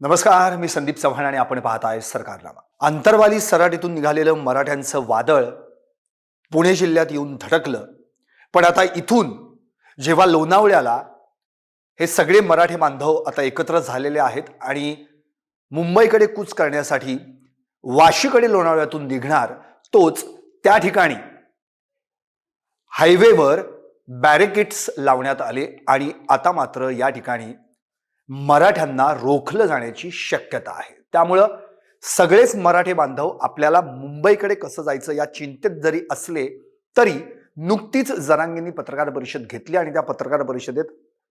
नमस्कार मी संदीप चव्हाण आणि आपण पाहत आहे सरकारनामा. आंतरवाली सराटीतून निघालेलं मराठ्यांचं वादळ पुणे जिल्ह्यात येऊन धडकलं. पण आता इथून जेव्हा लोणावळ्याला हे सगळे मराठी बांधव आता एकत्र झालेले आहेत आणि मुंबईकडे कूच करण्यासाठी वाशीकडे लोणावळ्यातून निघणार तोच त्या ठिकाणी हायवेवर बॅरिकेड्स लावण्यात आले आणि आता मात्र या ठिकाणी मराठ्यांना रोखलं जाण्याची शक्यता आहे. त्यामुळं सगळेच मराठे बांधव आपल्याला मुंबईकडे कसं जायचं या चिंतेत जरी असले तरी नुकतीच जरांगेंनी पत्रकार परिषद घेतली आणि त्या पत्रकार परिषदेत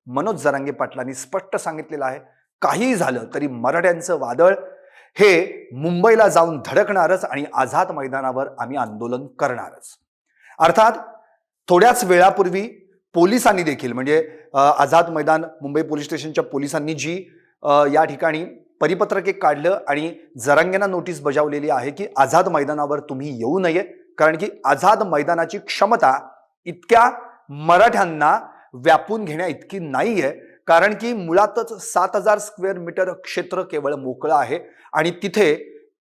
मनोज जरांगे पाटलांनी स्पष्ट सांगितलेलं आहे काहीही झालं तरी मराठ्यांचं वादळ हे मुंबईला जाऊन धडकणारच आणि आझाद मैदानावर आम्ही आंदोलन करणारच. अर्थात थोड्याच वेळापूर्वी पोलिसांनी देखील म्हणजे आझाद मैदान मुंबई पोलीस स्टेशनच्या पोलिसांनी जी या ठिकाणी परिपत्रक एक काढलं आणि जरांगेंना नोटीस बजावलेली आहे की आझाद मैदानावर तुम्ही येऊ नये. कारण की आझाद मैदानाची क्षमता इतक्या मराठ्यांना व्यापून घेण्या इतकी आहे कारण की मुळातच सात हजार स्क्वेअर मीटर क्षेत्र केवळ मोकळं आहे आणि तिथे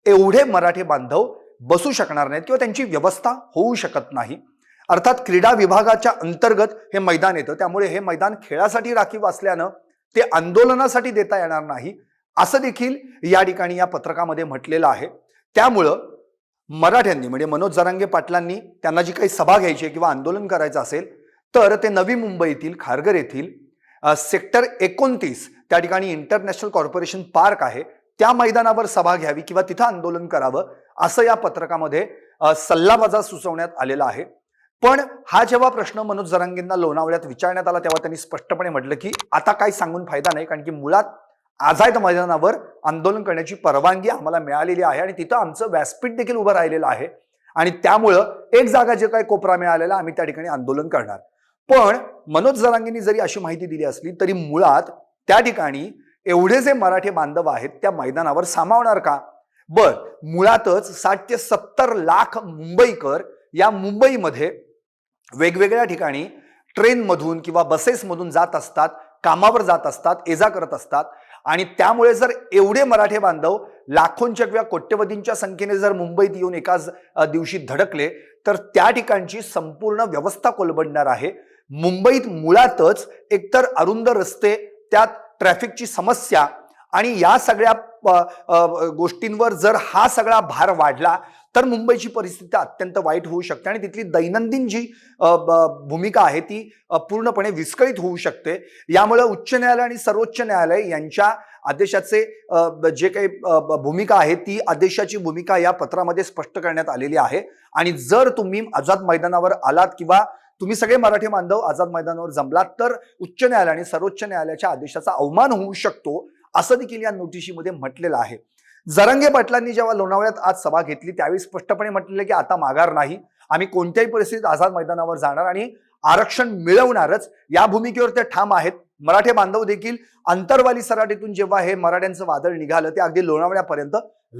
एवढे मराठी बांधव बसू शकणार नाहीत किंवा त्यांची व्यवस्था होऊ शकत नाही. अर्थात क्रीडा विभागाच्या अंतर्गत हे मैदान येतं. त्यामुळे हे मैदान खेळासाठी राखीव असल्यानं ते आंदोलनासाठी देता येणार नाही असं देखील या ठिकाणी या पत्रकामध्ये म्हटलेलं आहे. त्यामुळं मराठ्यांनी म्हणजे मनोज जरांगे पाटलांनी त्यांना जी काही सभा घ्यायची आहे किंवा आंदोलन करायचं असेल तर ते नवी मुंबईतील खारघर येथील सेक्टर एकोणतीस त्या ठिकाणी इंटरनॅशनल कॉर्पोरेशन पार्क आहे. त्या मैदानावर सभा घ्यावी किंवा तिथं आंदोलन करावं असं या पत्रकामध्ये सल्लाबाजा सल्लामजा सुचवण्यात आलेला आहे. पण हा जेव्हा प्रश्न मनोज जरांगेंना लोणावळ्यात विचारण्यात आला तेव्हा त्यांनी स्पष्टपणे म्हटलं की आता काही सांगून फायदा नाही कारण की मुळात आझाद मैदानावर आंदोलन करण्याची परवानगी आम्हाला मिळालेली आहे आणि तिथं आमचं व्यासपीठ देखील उभं राहिलेलं आहे. आणि त्यामुळं एक जागा जे काही कोपरा मिळालेला आम्ही त्या ठिकाणी आंदोलन करणार. पण मनोज जरांगेंनी जरी अशी माहिती दिली असली तरी मुळात त्या ठिकाणी एवढे जे मराठी बांधव आहेत त्या मैदानावर सामावणार का? बर मुळातच साठ ते सत्तर लाख मुंबईकर या मुंबईमध्ये वेगवेगळ्या ठिकाणी ट्रेनमधून किंवा बसेसमधून जात असतात कामावर जात असतात एजा करत असतात. आणि त्यामुळे जर एवढे मराठे बांधव लाखोंच्या किंवा कोट्यवधींच्या संख्येने जर मुंबईत येऊन एकाच दिवशी धडकले तर त्या ठिकाणची संपूर्ण व्यवस्था कोलबडणार आहे. मुंबईत मुळातच एकतर अरुंद रस्ते त्यात ट्रॅफिकची समस्या आणि या सगळ्या गोष्टींवर जर हा सगळा भार वाढला तर मुंबईची परिस्थिती अत्यंत वाईट होऊ शकते आणि तिथली दैनंदिन जी भूमिका आहे ती पूर्णपणे विस्कळीत होऊ शकते. यामुळे उच्च न्यायालय आणि सर्वोच्च न्यायालय यांच्या आदेशाचे जे काही भूमिका आहे ती आदेशाची भूमिका या पत्रामध्ये स्पष्ट करण्यात आलेली आहे. आणि जर तुम्ही आझाद मैदानावर आलात किंवा तुम्ही सगळे मराठी बांधव आझाद मैदानावर जमलात तर उच्च न्यायालय आणि सर्वोच्च न्यायालयाच्या आदेशाचा अवमान होऊ शकतो असं देखील या नोटिशीमध्ये म्हटलेलं आहे. जरंगे पाटलांनी जेव्हा लोणावळ्यात आज सभा घेतली त्यावेळी स्पष्टपणे म्हटलेलं की आता माघार नाही. आम्ही कोणत्याही परिस्थितीत आझाद मैदानावर जाणार आणि आरक्षण मिळवणारच. या भूमिकेवर ते ठाम आहेत. मराठे बांधव देखील अंतरवाली सराटीतून जेव्हा हे मराठ्यांचं वादळ निघालं ते अगदी लोणावळ्यापर्यंत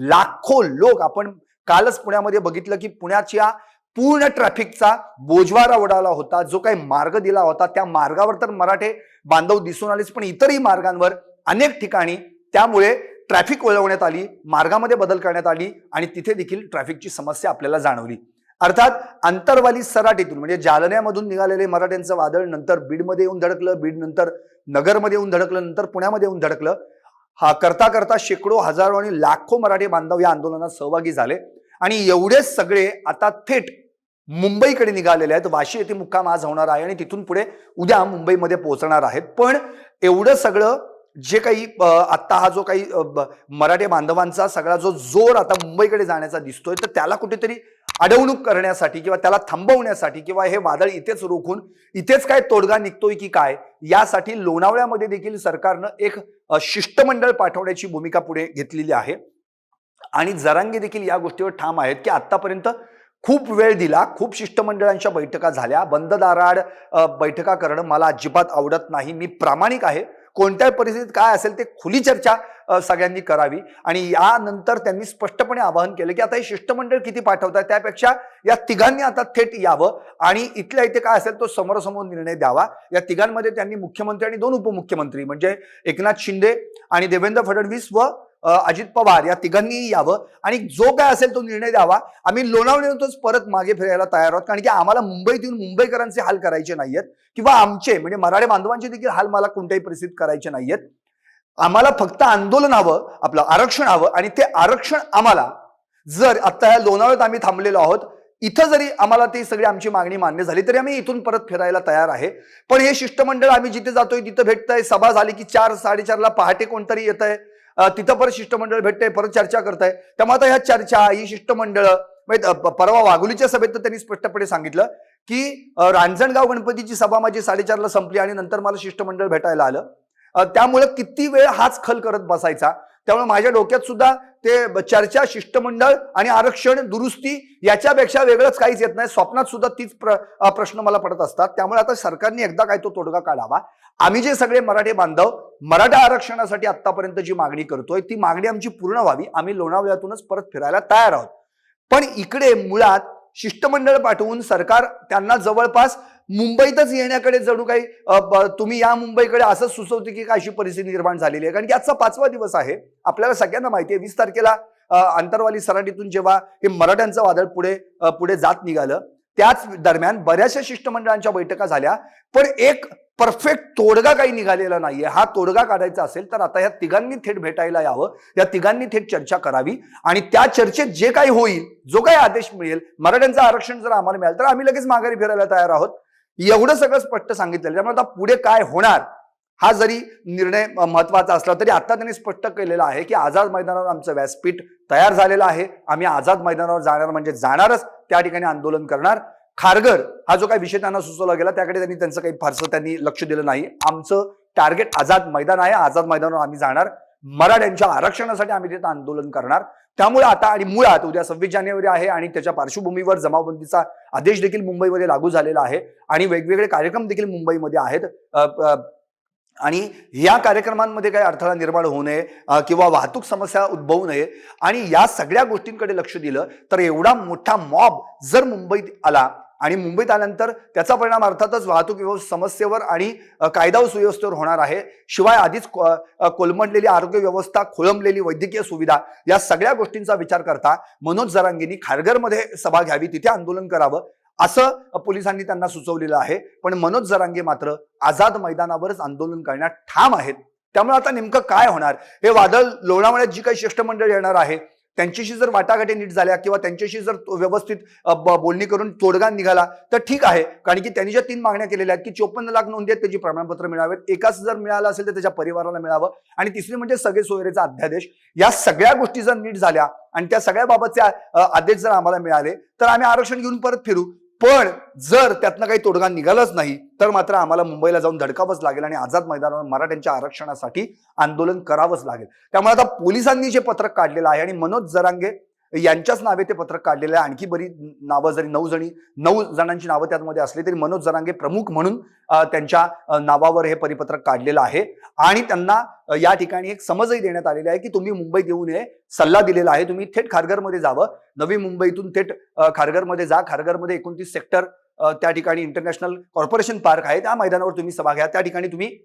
लाखो लोक. आपण कालच पुण्यामध्ये बघितलं की पुण्याच्या पूर्ण ट्रॅफिकचा बोजवारा उडाला होता. जो काही मार्ग दिला होता त्या मार्गावर तर मराठे बांधव दिसून आलेच पण इतरही मार्गांवर अनेक ठिकाणी त्यामुळे ट्रॅफिक वळवण्यात आली मार्गामध्ये बदल करण्यात आली आणि तिथे देखील ट्रॅफिकची समस्या आपल्याला जाणवली. अर्थात आंतरवाली सराटीतून म्हणजे जालन्यामधून निघालेले मराठ्यांचं वादळ नंतर बीडमध्ये येऊन धडकलं बीड नंतर नगरमध्ये येऊन धडकलं नंतर पुण्यामध्ये येऊन धडकलं. हा करता करता शेकडो हजारो आणि लाखो मराठी बांधव या आंदोलनात सहभागी झाले. आणि एवढे सगळे आता थेट मुंबईकडे निघालेले आहेत. वाशी येथे मुक्काम आज होणार आहे आणि तिथून पुढे उद्या मुंबईमध्ये पोहोचणार आहेत. पण एवढं सगळं जे काही आत्ता हा जो काही ब- मराठी बांधवांचा सगळा जो जोर आता मुंबईकडे जाण्याचा दिसतोय तर त्याला कुठेतरी अडवणूक करण्यासाठी किंवा त्याला थांबवण्यासाठी किंवा हे वादळ इथेच रोखून इथेच काय तोडगा निघतोय की काय यासाठी लोणावळ्यामध्ये देखील सरकारनं एक शिष्टमंडळ पाठवण्याची भूमिका पुढे घेतलेली आहे. आणि जरांगे देखील या गोष्टीवर ठाम आहेत की आतापर्यंत खूप वेळ दिला खूप शिष्टमंडळांच्या बैठका झाल्या. बंद दाराड बैठका करणं मला अजिबात आवडत नाही. मी प्रामाणिक आहे. कोणत्याही परिस्थितीत काय असेल ते खुली चर्चा सगळ्यांनी करावी. आणि यानंतर त्यांनी स्पष्टपणे आवाहन केलं की आता हे शिष्टमंडळ किती पाठवतात त्यापेक्षा या तिघांनी आता थेट यावं. आणि इथल्या इथे काय असेल तो समोरासमोर निर्णय द्यावा. या तिघांमध्ये त्यांनी मुख्यमंत्री आणि दोन उपमुख्यमंत्री म्हणजे एकनाथ शिंदे आणि देवेंद्र फडणवीस व अजित पवार या तिघांनी यावं. आणि जो काय असेल तो निर्णय द्यावा. आम्ही लोणावळीतच परत मागे फिरायला तयार आहोत. कारण की आम्हाला मुंबईत येऊन मुंबईकरांचे हाल करायचे नाहीयेत. किंवा आमचे म्हणजे मराठी बांधवांचे देखील हाल मला कोणत्याही परिस्थितीत करायचे नाहीयेत. आम्हाला फक्त आंदोलन हवं आपलं आरक्षण हवं. आणि ते आरक्षण आम्हाला जर आता या लोणावळ्यात आम्ही थांबलेलो आहोत इथं जरी आम्हाला ती सगळी आमची मागणी मान्य झाली तरी आम्ही इथून परत फिरायला तयार आहे. पण हे शिष्टमंडळ आम्ही जिथे जातोय तिथं भेटतंय. सभा झाली की चार साडेचारला पहाटे कोणतरी येत आहे तिथं परत शिष्टमंडळ भेटतंय परत चर्चा करताय. त्यामुळे आता ह्या चर्चा ही शिष्टमंडळ म्हणजे परवा वाघोलीच्या सभेत तर त्यांनी स्पष्टपणे सांगितलं की रांजणगाव गणपतीची सभा माझी साडेचारला संपली आणि नंतर मला शिष्टमंडळ भेटायला आलं. त्यामुळे किती वेळ हाच खल करत बसायचा? त्यामुळे माझ्या डोक्यात सुद्धा ते चर्चा शिष्टमंडळ आणि आरक्षण दुरुस्ती याच्यापेक्षा वेगळंच काहीच येत नाही. स्वप्नात सुद्धा तीच प्र प्रश्न मला पडत असतात. त्यामुळे आता सरकारने एकदा काय तो तोडगा काढावा. आम्ही जे सगळे मराठी बांधव मराठा आरक्षणासाठी आतापर्यंत जी मागणी करतोय ती मागणी आमची पूर्ण व्हावी. आम्ही लोणावळ्यातूनच परत फिरायला तयार आहोत. पण इकडे मुळात शिष्टमंडळ पाठवून सरकार त्यांना जवळपास मुंबईतच येण्याकडे जणू काही तुम्ही या मुंबईकडे असं सुचवते की काय अशी परिस्थिती निर्माण झालेली आहे. कारण की आजचा पाचवा दिवस आहे. आपल्याला सगळ्यांना माहिती आहे वीस तारखेला अंतरवाली आंतरवाली सराटीतून जेव्हा हे मराठ्यांचं वादळ पुढे पुढे जात निघालं त्याच दरम्यान बऱ्याचशा शिष्टमंडळांच्या बैठका झाल्या. पण एक परफेक्ट तोडगा काही निघालेला नाहीये. हा तोडगा काढायचा असेल तर आता या तिघांनी थेट भेटायला यावं. या तिघांनी थेट चर्चा करावी. आणि त्या चर्चेत जे काही होईल जो काही आदेश मिळेल मराठ्यांचं आरक्षण जर आम्हाला मिळालं तर आम्ही लगेच माघारी फिरायला तयार आहोत. एवढं सगळं स्पष्ट सांगितलेलं त्यामुळे आता पुढे काय होणार हा जरी निर्णय महत्त्वाचा असला तरी आता त्यांनी स्पष्ट केलेला आहे की आझाद मैदानावर आमचं व्यासपीठ तयार झालेलं आहे. आम्ही आझाद मैदानावर जाणार म्हणजे जाणारच त्या ठिकाणी आंदोलन करणार. खारघर हा जो काही विषय त्यांना सुचवला गेला त्याकडे त्यांनी त्यांचं काही फारसं त्यांनी लक्ष दिलं नाही. आमचं टार्गेट आझाद मैदान आहे. आझाद मैदानावर आम्ही जाणार. मराठ्यांच्या आरक्षणासाठी आम्ही तिथं आंदोलन करणार. त्यामुळे आता आणि मुळात उद्या सव्वीस जानेवारी आहे आणि त्याच्या पार्श्वभूमीवर जमावबंदीचा आदेश देखील मुंबईमध्ये लागू झालेला आहे आणि वेगवेगळे कार्यक्रम देखील मुंबईमध्ये आहेत. आणि या कार्यक्रमांमध्ये काही अडथळा निर्माण होऊ नये किंवा वाहतूक समस्या उद्भवू नये. आणि या सगळ्या गोष्टींकडे लक्ष दिलं तर एवढा मोठा मॉब जर मुंबईत आला आणि मुंबईत आल्यानंतर त्याचा परिणाम अर्थातच वाहतूक समस्येवर आणि कायदा व सुव्यवस्थेवर होणार आहे. शिवाय आधीच कोलमडलेली आरोग्य व्यवस्था खोळंबलेली वैद्यकीय सुविधा या सगळ्या गोष्टींचा विचार करता मनोज जरांगींनी खारघरमध्ये सभा घ्यावी तिथे आंदोलन करावं असं पोलिसांनी त्यांना सुचवलेलं आहे. पण मनोज जरांगे मात्र आझाद मैदानावरच आंदोलन करण्यात ठाम आहेत. त्यामुळे आता नेमकं काय होणार? हे वादळ लोणावळ्यात जी काही शिष्टमंडळ येणार आहे त्यांच्याशी जर वाटाघाटी नीट झाल्या किंवा त्यांच्याशी जर व्यवस्थित बोलणी करून तोडगा निघाला तर ठीक आहे. कारण की त्यांनी ज्या तीन मागण्या केलेल्या आहेत की चोपन्न लाख नोंदी आहेत त्याची प्रमाणपत्र मिळावेत. एकाच जर मिळालं असेल तर त्याच्या परिवाराला मिळावं. आणि तिसरी म्हणजे सगळे सोयरेचा अध्यादेश. या सगळ्या गोष्टी जर नीट झाल्या आणि त्या सगळ्या बाबतचे आदेश जर आम्हाला मिळाले तर आम्ही आरक्षण घेऊन परत फिरू. पण जर त्यातनं काही तोडगा निघालाच नाही तर मात्र आम्हाला मुंबईला जाऊन धडकावंच लागेल आणि आझाद मैदानावर मराठ्यांच्या आरक्षणासाठी आंदोलन करावंच लागेल. त्यामुळे आता पोलिसांनी जे पत्रक काढलेलं आहे आणि मनोज जरांगे यांच्याच नावे ते पत्रक काढलेलं आहे. आणखी बरी नावं जरी नऊ जणी नऊ जणांची नावं त्यामध्ये असली तरी मनोज जरांगे प्रमुख म्हणून त्यांच्या नावावर हे परिपत्रक काढलेलं आहे. आणि त्यांना या ठिकाणी एक समजही देण्यात आलेली आहे की तुम्ही मुंबईत येऊ नये सल्ला दिलेला आहे. तुम्ही थेट खारघरमध्ये जावं. नवी मुंबईतून थेट खारघरमध्ये जा. खारघरमध्ये एकोणतीस सेक्टर त्या ठिकाणी इंटरनॅशनल कॉर्पोरेशन पार्क आहे. त्या मैदानावर तुम्ही सभा घ्या. त्या ठिकाणी तुम्ही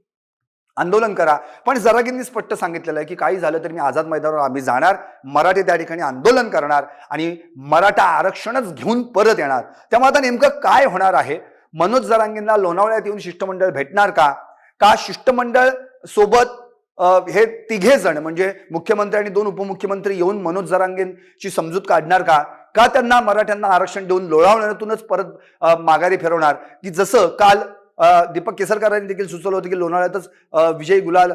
आंदोलन करा. पण जरागींनी स्पष्ट सांगितलेलं आहे की काही झालं तर मी आझाद मैदानावर आम्ही जाणार मराठी त्या ठिकाणी आंदोलन करणार आणि मराठा आरक्षणच घेऊन परत येणार. त्यामुळे आता नेमकं काय होणार आहे? मनोज जरांगींना लोणावळ्यात येऊन शिष्टमंडळ भेटणार का? का शिष्टमंडळ सोबत हे तिघे जण म्हणजे मुख्यमंत्री आणि दोन उपमुख्यमंत्री येऊन मनोज जरांगेंची समजूत काढणार का? का त्यांना मराठ्यांना आरक्षण देऊन लोळावण्यातूनच परत माघारी फिरवणार? की जसं काल दीपक केसरकरांनी देखील सुचवलं होतं की लोणावळ्यातच विजय गुलाल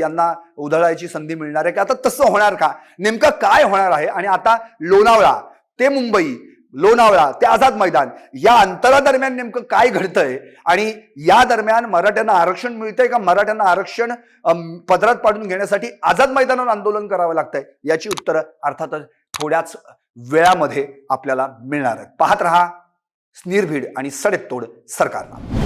यांना उधळायची संधी मिळणार आहे. की आता तसं होणार का? नेमकं काय होणार आहे? आणि आता लोणावळा ते मुंबई लोणावळा ते आझाद मैदान या अंतरादरम्यान नेमकं काय घडतंय? आणि या दरम्यान मराठ्यांना आरक्षण मिळतंय का? मराठ्यांना आरक्षण पदरात पाडून घेण्यासाठी आझाद मैदानावर आंदोलन करावं लागतंय? याची उत्तरं अर्थातच थोड्याच वेळामध्ये आपल्याला मिळणार आहेत. पाहत रहा स्निर्भीड आणि सडेतोड सरकारला.